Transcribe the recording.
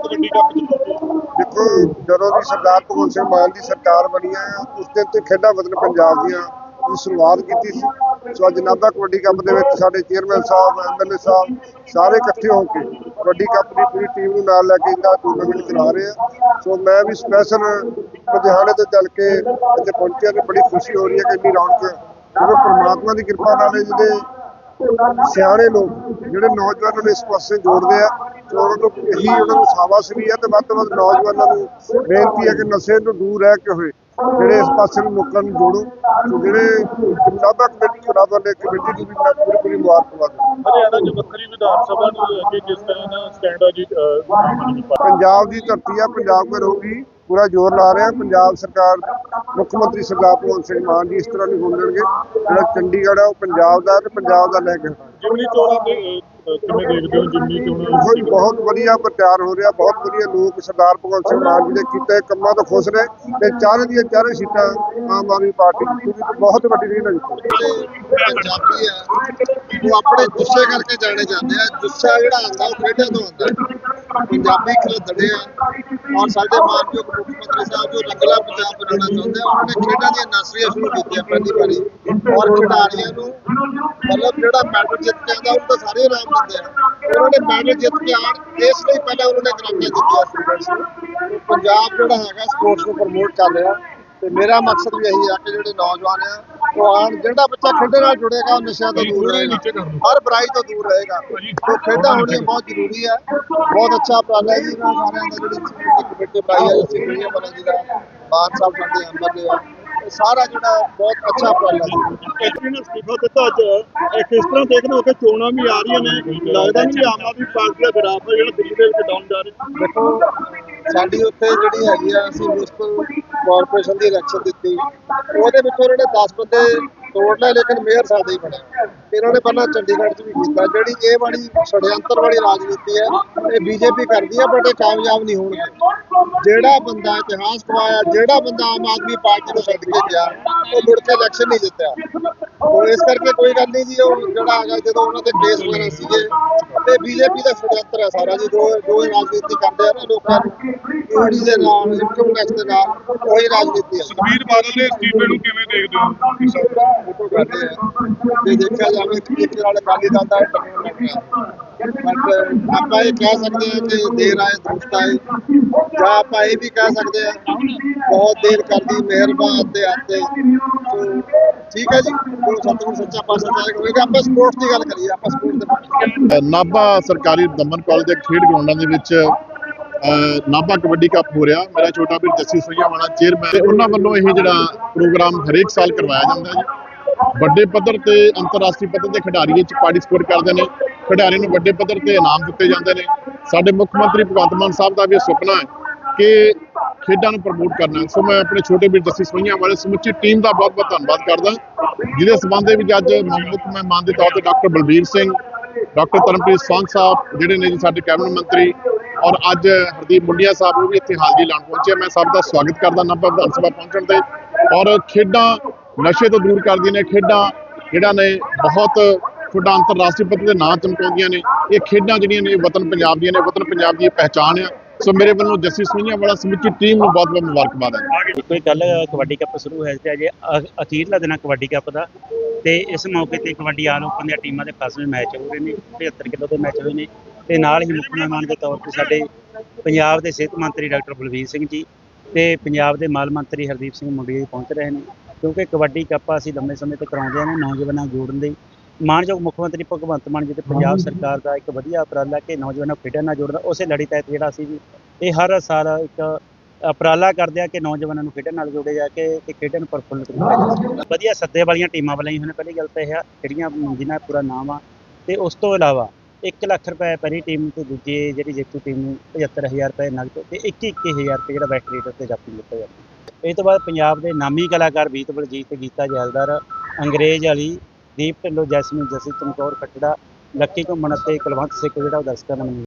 Kabaddi cup ਜਿੱਤਦੇ ਦੇਖੋ, ਜਦੋਂ ਦੀ ਸਰਦਾਰ ਭਗਵੰਤ ਸਿੰਘ ਮਾਨ ਦੀ ਸਰਕਾਰ ਬਣੀ ਹੈ, ਉਸ ਦਿਨ ਤੋਂ ਖੇਡਾਂ ਵਤਨ ਪੰਜਾਬ ਦੀਆਂ ਦੀ ਸ਼ੁਰੂਆਤ ਕੀਤੀ ਸੀ। ਸੋ ਅੱਜ ਨਾਭਾ ਕਬੱਡੀ ਕੱਪ ਦੇ ਵਿੱਚ ਸਾਡੇ ਚੇਅਰਮੈਨ ਸਾਹਿਬ ਐਮਐਲਏ ਸਾਹਿਬ ਸਾਰੇ ਇਕੱਠੇ ਹੋ ਕੇ ਕਬੱਡੀ ਕੱਪ ਦੀ ਪੂਰੀ ਟੀਮ ਨੂੰ ਨਾਲ ਲੈ ਕੇ ਇਹਦਾ ਟੂਰਨਾਮੈਂਟ ਚਲਾ ਰਹੇ ਆ। ਸੋ ਮੈਂ ਵੀ ਸਪੈਸ਼ਲ ਲੁਧਿਆਣੇ ਤੇ ਚੱਲ ਕੇ ਇੱਥੇ ਪਹੁੰਚਿਆ ਤੇ ਬੜੀ ਖੁਸ਼ੀ ਹੋ ਰਹੀ ਹੈ ਕਿ ਇੰਨੀ ਰੌਣਕ ਕਿਉਂਕਿ ਪਰਮਾਤਮਾ ਦੀ ਕਿਰਪਾ ਨਾਲ ਜਿਹਦੇ ਸਿਆਣੇ ਲੋਕ ਜਿਹੜੇ ਨੌਜਵਾਨਾਂ ਨੂੰ ਇਸ ਪਾਸੇ ਜੋੜਦੇ ਆ ਤੇ ਉਹਨਾਂ ਨੂੰ ਇਹੀ ਉਹਨਾਂ ਨੂੰ ਸਾਬਾਸ ਵੀ ਹੈ ਤੇ ਵੱਧ ਤੋਂ ਵੱਧ ਨੌਜਵਾਨਾਂ ਨੂੰ ਬੇਨਤੀ ਹੈ ਕਿ ਨਸ਼ੇ ਤੋਂ ਦੂਰ ਰਹਿ ਕੇ ਹੋਏ ਜਿਹੜੇ ਇਸ ਪਾਸੇ ਨੂੰ ਲੋਕਾਂ ਨੂੰ ਜੋੜੋ ਜਿਹੜੇ ਨਾਭਾ ਕਮੇਟੀ ਖਰਾਬਾ ਨੇ ਕਮੇਟੀ ਨੂੰ ਵੀ ਮੈਂ ਪੂਰੀ ਪੂਰੀ ਮੁਬਾਰਕਬਾਦ ਹਰਿਆਣਾ ਚ ਵੱਖਰੀ ਵਿਧਾਨ ਸਭਾ ਨੂੰ ਕੇ ਕਿਸ ਤਰ੍ਹਾਂ ਦਾ ਸਟੈਂਡ ਆ ਜੀ ਪੰਜਾਬ ਦੀ ਧਰਤੀ ਆ ਪੰਜਾਬ ਮੇ ਰਹੂਗੀ ਪੂਰਾ ਜ਼ੋਰ ਲਾ ਰਹੇ। ਆ ਪੰਜਾਬ ਸਰਕਾਰ, ਮੁੱਖ ਮੰਤਰੀ ਸਰਦਾਰ ਭਗਵੰਤ ਸਿੰਘ ਮਾਨ ਜੀ ਇਸ ਤਰ੍ਹਾਂ ਨਹੀਂ ਹੋਣ ਦੇਣਗੇ ਜਿਹੜਾ ਚੰਡੀਗੜ੍ਹ ਹੈ ਉਹ ਪੰਜਾਬ ਦਾ ਤੇ ਪੰਜਾਬ ਦਾ ਲੈ ਕੇ ਜਿਮਨੀ ਚੋਣਾਂ ਦੇ ਕਿਵੇਂ ਦੇਖਦੇ ਹੋ ਬਹੁਤ ਬਹੁਤ ਵਧੀਆ ਪ੍ਰਚਾਰ ਹੋ ਰਿਹਾ ਬਹੁਤ ਵਧੀਆ ਲੋਕ ਸਰਦਾਰ ਭਗਵੰਤ ਸਿੰਘ ਮਾਨ ਜੀ ਦੇ ਕੀਤੇ ਕੰਮਾਂ ਤੋਂ ਖੁਸ਼ ਨੇ ਤੇ ਚਾਰੇ ਦੀਆਂ ਚਾਰੇ ਸੀਟਾਂ ਆਮ ਆਦਮੀ ਪਾਰਟੀ ਦੀ ਬਹੁਤ ਵੱਡੀ ਰੀਨ ਹੈ। ਪੰਜਾਬੀ ਆ ਉਹ ਆਪਣੇ ਗੁੱਸੇ ਕਰਕੇ ਜਾਣੇ ਜਾਂਦੇ ਆ ਗੁੱਸਾ ਜਿਹੜਾ ਆਉਂਦਾ ਉਹ ਖੇਡਾਂ ਤੋਂ ਆਉਂਦਾ ਹੈ। ਪੰਜਾਬੀ ਖਿਲਦੜੇ ਆ ਔਰ ਸਾਡੇ ਮਾਨਯੋਗ ਮੁੱਖ ਮੰਤਰੀ ਸਾਹਿਬ ਜੋ ਰੰਗਲਾ ਪੰਜਾਬ ਬਣਾਉਣਾ ਚਾਹੁੰਦੇ ਆ ਉਹਨਾਂ ਨੇ ਖੇਡਾਂ ਦੀਆਂ ਨਰਸਰੀਆਂ ਸ਼ੁਰੂ ਕੀਤੀਆਂ ਪਹਿਲੀ ਵਾਰੀ ਔਰ ਖਿਡਾਰੀਆਂ ਨੂੰ ਮਤਲਬ ਜਿਹੜਾ ਮੈਡਲ ਜਿੱਤ ਕੇ ਆਉਂਦਾ ਉਹਨੂੰ ਤਾਂ ਸਾਰੇ ਇਨਾਮ ਦਿੰਦੇ ਆ ਉਹਨਾਂ ਨੇ ਮੈਡਲ ਜਿੱਤ ਕੇ ਆਉਣ ਇਸ ਲਈ ਪਹਿਲਾਂ ਉਹਨਾਂ ਨੇ ਗ੍ਰਾਂਟਾਂ ਜਿੱਤੀਆਂ ਪੰਜਾਬ ਜਿਹੜਾ ਹੈਗਾ ਸਪੋਰਟਸ ਨੂੰ ਪ੍ਰਮੋਟ ਕਰ ਰਿਹਾ। ਤੇ ਮੇਰਾ ਮਕਸਦ ਵੀ ਇਹੀ ਆ ਕਿ ਜਿਹੜੇ ਨੌਜਵਾਨ ਆ ਉਹ ਆਉਣ ਜਿਹੜਾ ਬੱਚਾ ਖੇਡਾਂ ਨਾਲ ਜੁੜੇਗਾ ਉਹ ਨਸ਼ਿਆਂ ਤੋਂ ਦੂਰ ਰਹੇਗਾ। ਹਰ ਬੁਰਾਈ ਤੋਂ ਦੂਰ ਰਹੇਗਾ। ਤੇ ਖੇਡਾਂ ਹੋਣੀਆਂ ਬਹੁਤ ਜ਼ਰੂਰੀ ਹੈ ਬਹੁਤ ਅੱਛਾ ਉਪਰਾਲਾ ਹੈ ਜੀ। ਸਾਰਿਆਂ ਦਾ ਜਿਹੜੀ ਕਮੇਟੀ ਬਣਾਈ ਹੈ ਨੂੰ ਬਣਾ ਜੀ ਦਾ ਸਾਹਿਬ ਸਾਡੇ ਆ। ਇਹ ਸਾਰਾ ਜਿਹੜਾ ਬਹੁਤ ਅੱਛਾ ਹੈ। ਐਕਚੁਅਲੀ ਨੇ ਅਸਤੀਫਾ ਦਿੱਤਾ ਅੱਜ। ਕਿਸ ਤਰ੍ਹਾਂ ਦੇਖਦੇ ਹੋ ਕਿ ਚੋਣਾਂ ਵੀ ਆ ਰਹੀਆਂ ਨੇ। ਲੱਗਦਾ ਨਹੀਂ ਆਮ ਆਦਮੀ ਪਾਰਟੀ ਦਾ ਗ੍ਰਾਫ ਹੈ ਜਿਹੜਾ ਦਿੱਲੀ ਦੇ ਵਿੱਚ ਡਾਊਨ ਜਾ ਰਿਹਾ। ਦੇਖੋ ਸਾਡੀ ਉੱਥੇ ਜਿਹੜੀ ਹੈਗੀ ਆ ਅਸੀਂ ਮਿਊਨਿਸਪਲ ਕਾਰਪੋਰੇਸ਼ਨ ਦੀ ਇਲੈਕਸ਼ਨ ਦਿੱਤੀ। ਉਹਦੇ ਵਿੱਚ ਉਹਨਾਂ ਨੇ 10 ਬੰਦੇ ਤੋੜ ਲਏ ਲੇਕਿਨ ਮੇਅਰ ਸਾਡੇ ਹੀ ਬਣਿਆ ਫਿਰ ਉਹਨੇ ਪਹਿਲਾਂ ਚੰਡੀਗੜ੍ਹ 'ਚ ਵੀ ਕੀਤਾ। ਜਿਹੜੀ ਇਹ ਵਾਲੀ ਛੜਯੰਤਰ ਵਾਲੀ ਰਾਜਨੀਤੀ ਹੈ ਇਹ ਬੀਜੇਪੀ ਕਰਦੀ ਹੈ ਬਟ ਇਹ ਕਾਮਯਾਬ ਨਹੀਂ ਹੋਣਗੇ। ਜਿਹੜਾ ਬੰਦਾ ਇਤਿਹਾਸ ਕਮਾਇਆ ਜਿਹੜਾ ਬੰਦਾ ਆਮ ਆਦਮੀ ਪਾਰਟੀ ਨੂੰ ਛੱਡ ਕੇ ਗਿਆ ਉਹ ਮੁੜ ਕੇ ਇਲੈਕਸ਼ਨ ਨਹੀਂ ਜਿੱਤਿਆ। ਉਹ ਇਸ ਕਰਕੇ ਕੋਈ ਗੱਲ ਨਹੀਂ ਜੀ ਉਹ ਜਿਹੜਾ ਹੈਗਾ ਜਦੋਂ ਉਹਨਾਂ ਦੇ ਕੇਸ ਵਗੈਰਾ ਸੀਗੇ ਤੇ ਬੀਜੇਪੀ ਦਾ ਛੜਯੰਤਰ ਹੈ ਸਾਰਾ ਜੀ। ਜੋ ਜੋ ਰਾਜਨੀਤੀ ਕਰਦੇ ਆ ਨਾ ਲੋਕਾਂ ਨੂੰ। ਈਡੀ ਦੇ ਨਾਲ ਇਨਕਮ ਟੈਕਸ ਦੇ ਨਾਲ ਉਹੀ ਰਾਜਨੀਤੀ ਹੈ। ਸੁਖਬੀਰ ਬਾਦਲ ਦੇ ਅਸਤੀਫੇ ਨੂੰ ਕਿਵੇਂ ਦੇਖਦੇ ਹੋ? ਆ ਜੇ ਦੇਖਿਆ ਜਾਵੇ ਕਿ ਇੱਕ ਨਾਲ ਅਕਾਲੀ ਦਲ ਦਾ ਟੱਕਰ ਲੱਗ ਰਿਹਾ ਬਟ ਆਪਾਂ ਇਹ ਕਹਿ ਸਕਦੇ ਹਾਂ ਕਿ ਦੇਰ ਆਏ ਦੁਰਸਤ ਆਏ। ਜਾਂ ਆਪਾਂ ਇਹ ਵੀ ਕਹਿ ਸਕਦੇ ਹਾਂ, ਬਹੁਤ ਦੇਰ ਕਰਦੀ ਮਿਹਰਬਾਨ ਤੇ ਆਤੇ ਠੀਕ ਹੈ ਜੀ ਜੋ ਸਤਿਗੁਰ ਸੱਚਾ ਪਾਤਸ਼ਾਹ ਚਾਹੇ ਹੋਵੇਗਾ ਆਪਾਂ ਸਪੋਰਟਸ ਦੀ ਗੱਲ ਕਰੀਏ, ਆਪਾਂ ਸਪੋਰਟ ਦੇ ਨਾਭਾ ਸਰਕਾਰੀ ਦਮਨ ਕਾਲਜ ਦੇ ਖੇਡ ਗਰਾਊਂਡਾਂ ਦੇ ਵਿੱਚ ਨਾਭਾ ਕਬੱਡੀ ਕੱਪ ਹੋ ਰਿਹਾ। ਮੇਰਾ ਛੋਟਾ ਵੀਰ ਜੱਸੀ ਸੋਈਆ ਵਾਲਾ ਚੇਅਰਮੈਨ ਉਹਨਾਂ ਵੱਲੋਂ ਇਹ ਜਿਹੜਾ ਪ੍ਰੋਗਰਾਮ ਹਰੇਕ ਸਾਲ ਕਰਵਾਇਆ ਜਾਂਦਾ ਹੈ। ਵੱਡੇ ਪੱਧਰ ਤੇ ਅੰਤਰਰਾਸ਼ਟਰੀ ਪੱਧਰ ਤੇ ਖਿਡਾਰੀ ਚ ਪਾਰਟਿਸਿਪੇਟ ਕਰਦੇ ਨੇ। ਖਿਡਾਰੀਆਂ ਨੂੰ ਵੱਡੇ ਪੱਧਰ ਤੇ ਇਨਾਮ ਦਿੱਤੇ ਜਾਂਦੇ ਨੇ। ਸਾਡੇ ਮੁੱਖ ਮੰਤਰੀ ਭਗਵੰਤ ਮਾਨ ਸਾਹਿਬ ਦਾ ਵੀ ਇਹ ਸੁਪਨਾ ਹੈ ਕਿ ਖੇਡਾਂ ਨੂੰ ਪ੍ਰਮੋਟ ਕਰਨਾ ਸੋ ਮੈਂ ਆਪਣੇ ਛੋਟੇ ਵੀਰ ਜੱਸੀ ਸੋਈਆਂ ਵਾਲੇ ਸਮੁੱਚੀ ਟੀਮ ਦਾ ਬਹੁਤ ਬਹੁਤ ਧੰਨਵਾਦ ਕਰਦਾ ਜਿਹਦੇ ਸਬੰਧ ਵਿੱਚ ਅੱਜ ਮੁੱਖ ਮਹਿਮਾਨ ਦੇ ਤੌਰ ਤੇ ਡਾਕਟਰ ਬਲਬੀਰ ਸਿੰਘ, ਡਾਕਟਰ ਤਰਨਪ੍ਰੀਤ ਸਿੰਘ ਸਾਹਿਬ ਜਿਹੜੇ ਨੇ ਜੀ ਸਾਡੇ ਕੈਬਨਿਟ ਮੰਤਰੀ ਔਰ ਅੱਜ ਹਰਦੀਪ ਮੁੰਡੀਆ ਸਾਹਿਬ ਉਹ ਵੀ ਇੱਥੇ ਹਾਜ਼ਰੀ ਲਾਉਣ ਪਹੁੰਚੇ ਮੈਂ ਸਭ ਦਾ ਸਵਾਗਤ ਕਰਦਾ ਨਾਭਾ ਵਿਧਾਨ ਸਭਾ ਪਹੁੰਚਣ ਤੇ। ਔਰ ਖੇਡਾਂ ਨਸ਼ੇ ਤੋਂ ਦੂਰ ਕਰਦੀਆਂ ਨੇ, ਖੇਡਾਂ ਜਿਹੜਾ ਨੇ ਬਹੁਤ ਤੁਹਾਡਾ ਅੰਤਰਰਾਸ਼ਟਰੀ ਪੱਧਰ ਤੇ ਨਾਂ ਚਮਕਾਉਂਦੀਆਂ ਨੇ। ਇਹ ਖੇਡਾਂ ਜਿਹੜੀਆਂ ਨੇ ਵਤਨ ਪੰਜਾਬ ਦੀਆਂ ਨੇ, ਵਤਨ ਪੰਜਾਬ ਦੀ ਪਹਿਚਾਣ ਆ। ਸੋ ਮੇਰੇ ਵੱਲੋਂ ਜੱਸੀ ਸੁਈਆਂ ਵਾਲਾ ਸਮੁੱਚੀ ਟੀਮ ਨੂੰ ਬਹੁਤ ਬਹੁਤ ਮੁਬਾਰਕਬਾਦ ਹੈ। ਕੋਈ ਕੱਲ ਕਬੱਡੀ ਕੱਪ ਸ਼ੁਰੂ ਹੋਇਆ ਸੀ, ਅਜੇ ਅਖੀਰਲਾ ਦਿਨ ਆ ਕਬੱਡੀ ਕੱਪ ਦਾ। ਤੇ ਇਸ ਮੌਕੇ ਤੇ ਕਬੱਡੀ ਆਲ ਓਪਨ ਦੀਆਂ ਟੀਮਾਂ ਦੇ ਫਸਵੇਂ ਮੈਚ ਹੋ ਰਹੇ ਨੇ 75 ਕਿਲੋ ਦੇ ਮੈਚ ਹੋਏ ਨੇ। ਤੇ ਨਾਲ ਹੀ ਮੁੱਖ ਮਹਿਮਾਨ ਦੇ ਤੌਰ ਤੇ ਸਾਡੇ ਪੰਜਾਬ ਦੇ ਸਿਹਤ ਮੰਤਰੀ ਡਾਕਟਰ ਬਲਵੀਰ ਸਿੰਘ ਜੀ ਤੇ ਪੰਜਾਬ ਦੇ ਮਾਲ ਮੰਤਰੀ ਹਰਦੀਪ ਸਿੰਘ ਮੁੰਡੀ ਜੀ ਪਹੁੰਚ ਰਹੇ ਨੇ। ਕਿਉਂਕਿ ਕਬੱਡੀ ਕੱਪ ਅਸੀਂ ਲੰਮੇ ਸਮੇਂ ਤੋਂ ਕਰਾਉਂਦੇ ਨੇ ਨੌਜਵਾਨਾਂ ਨੂੰ ਜੋੜਨ ਲਈ ਮਾਨਯੋਗ ਮੁੱਖ ਮੰਤਰੀ ਭਗਵੰਤ ਮਾਨ ਜੀ ਤੇ ਪੰਜਾਬ ਸਰਕਾਰ ਦਾ ਇੱਕ ਵਧੀਆ ਉਪਰਾਲਾ ਕਿ ਨੌਜਵਾਨਾਂ ਨੂੰ ਖੇਡਾਂ ਨਾਲ ਜੋੜਦਾ ਉਸੇ ਲੜੀ ਤਹਿਤ ਜਿਹੜਾ ਅਸੀਂ ਵੀ ਇਹ ਹਰ ਸਾਲ ਇੱਕ ਉਪਰਾਲਾ ਕਰਦੇ ਆ ਕਿ ਨੌਜਵਾਨਾਂ ਨੂੰ ਖੇਡਾਂ ਨਾਲ ਜੋੜੇ ਜਾ ਕੇ ਤੇ ਖੇਡਾਂ ਨੂੰ ਪ੍ਰਫੁੱਲਿਤ ਕੀਤਾ ਵਧੀਆ ਸੱਦੇ ਵਾਲੀਆਂ ਟੀਮਾਂ ਬਣਾਈਆਂ ਹੋਈਆਂ ਪਹਿਲੀ ਗੱਲ ਤਾਂ ਇਹ ਆ ਜਿਹੜੀਆਂ ਜਿਨ੍ਹਾਂ ਦਾ ਪੂਰਾ ਨਾਮ ਆ ਤੇ ਉਸ ਤੋਂ ਇਲਾਵਾ 1 ਲੱਖ ਰੁਪਏ ਪਹਿਲੀ ਟੀਮ ਤੇ ਦੂਜੀ ਜਿਹੜੀ ਜੇਤੂ ਟੀਮ ਨੂੰ 75000 ਰੁਪਏ ਨਗਦ ਤੇ 21-21000 ਰੁਪਏ ਜਿਹੜਾ ਰੇਟ ਤੇ ਜਾਪੀ ਦਿੱਤਾ ਜਾਂਦਾ। ਇਹ ਤੋਂ ਬਾਅਦ ਪੰਜਾਬ ਦੇ ਨਾਮੀ ਕਲਾਕਾਰ ਬੀਤ ਬਲਜੀਤ ਗੀਤਾ ਜੈਲਦਾਰ, ਅੰਗਰੇਜ਼ ਵਾਲੀ ਦੀਪ ਢਿੱਲੋਂ, ਜੈਸਮੀਨ ਜਸੀ ਚਮਕੌਰ ਖੱਟੜਾ, ਲੱਕੀ ਘੁੰਮਣ ਅਤੇ ਕੁਲਵੰਤ ਸਿੱਖ ਜਿਹੜਾ ਉਹ ਦਰਸ਼ਕਾਂ ਨੂੰ ਮਨੋਰੰਜਨ